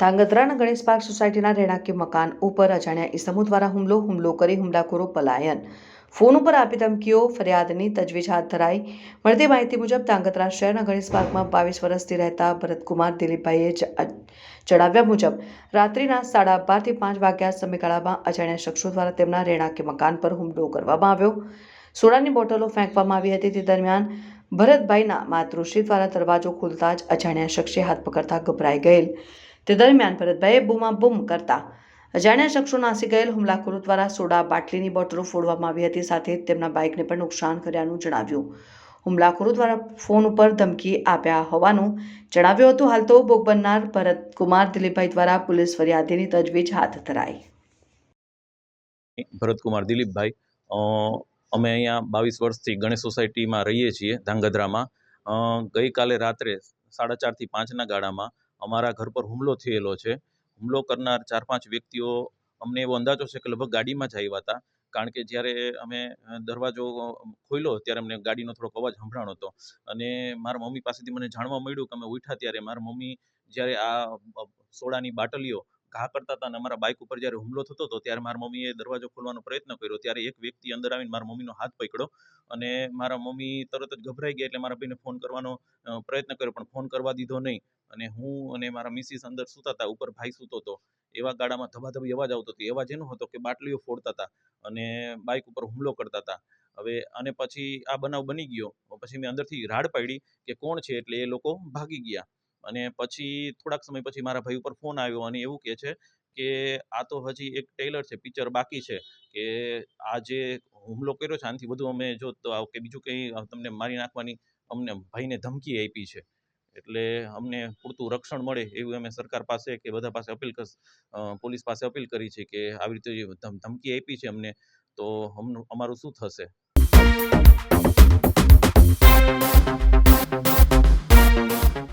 ધાંગધ્રાના Ganesh park સોસાયટીના રહેણાંકી મકાન ઉપર અજાણ્યા ઇસમો દ્વારા હુમલો હુમલો કરી હુમલાખોરો પલાયન. ફોન ઉપર આપી ધમકીઓ, ફરિયાદની તજવીજ હાથ ધરાઈ. મળતી માહિતી મુજબ ધાંગધ્રા શહેરના ગણેશ પાર્કમાં બાવીસ વર્ષથી રહેતા ભરતકુમાર દિલીપભાઈએ જણાવ્યા મુજબ, રાત્રિના સાડા બારથી પાંચ વાગ્યા સમયગાળામાં અજાણ્યા શખ્સો દ્વારા તેમના રહેણાંકી મકાન પર હુમલો કરવામાં આવ્યો. સોડાની બોટલો ફેંકવામાં આવી હતી. તે દરમિયાન ભરતભાઈના માતૃશ્રી દ્વારા દરવાજો ખોલતા જ અજાણ્યા શખ્સે હાથ પકડતા ગભરાઈ ગયેલ. તે દરમિયાન ભરતભાઈએ બૂમાબૂમ કરતા અજાણ્યા શખ્સો નાસી ગયેલ હુમલાખોરો દ્વારા સોડા બાટલીની બોટલો ફોડવામાં આવી હતી. સાથે તેમના બાઇકને પણ નુકસાન કર્યાનું જણાવ્યું. હુમલાખોરો દ્વારા ફોન ઉપર ધમકી આપ્યા હોવાનું જણાવ્યું હતું. હાલ તો ભોગ બનનાર ભરતકુમાર દિલીપભાઈ દ્વારા પોલીસ ફરિયાદીની તજવીજ હાથ ધરાઈ. ભરતકુમાર દિલીપભાઈ અમે અહીંયા બાવીસ વર્ષથી ગણેશ સોસાયટીમાં રહીએ છીએ ધાંગધ્રામાં. ગઈકાલે રાત્રે સાડા ચારથી પાંચના ગાળામાં અમારા ઘર પર હુમલો થયેલો છે. હુમલો કરનાર ચાર પાંચ વ્યક્તિઓ અમને એવો અંદાજો છે કે લગભગ ગાડીમાં જ આવ્યા હતા. કારણ કે જ્યારે અમે દરવાજો ખોલ્યો ત્યારે અમને ગાડીનો થોડોક અવાજ સંભળાણો હતો. અને મારા મમ્મી પાસેથી મને જાણવા મળ્યું કે અમે ઉઠ્યા ત્યારે મારા મમ્મી જ્યારે આ સોડાની બાટલીઓ ઘા કરતા હતા અને અમારા બાઇક ઉપર જ્યારે હુમલો થતો હતો ત્યારે મારા મમ્મીએ દરવાજો ખોલવાનો પ્રયત્ન કર્યો. ત્યારે એક વ્યક્તિ અંદર આવીને મારા મમ્મીનો હાથ પકડ્યો અને મારા મમ્મી તરત જ ગભરાઈ ગયા એટલે મારા ભાઈને ફોન કરવાનો પ્રયત્ન કર્યો, પણ ફોન કરવા દીધો નહીં. અને હું અને મારા મિસિસ અંદર સૂતા હતા, ઉપર ભાઈ સૂતો હતો. એવા ગાડામાં ધબાધબી અવાજ આવતો હતો. એવા એનો હતો કે બાટલીઓ ફોડતા હતા અને બાઇક ઉપર હુમલો કરતા હતા. હવે અને પછી આ બનાવ બની ગયો. પછી મેં અંદરથી રાડ પાડી કે કોણ છે એટલે એ લોકો ભાગી ગયા. અને પછી થોડાક સમય પછી મારા ભાઈ ઉપર ફોન આવ્યો અને એવું કહે છે કે, આ તો હજી એક ટેલર છે, પિક્ચર બાકી છે, કે આ જે હુમલો કર્યો છે, આનાથી વધુ અમે જો કે બીજું કંઈ તમને મારી નાખવાની અમને ભાઈને ધમકી આપી છે. એટલે અમને પૂરતું રક્ષણ મળે એવું અમે સરકાર પાસે કે બધા પાસે અપીલ પોલીસ પાસે અપીલ કરી છે કે આવી રીતે ધમકી આપી છે અમને, તો અમનું અમારું શું થશે?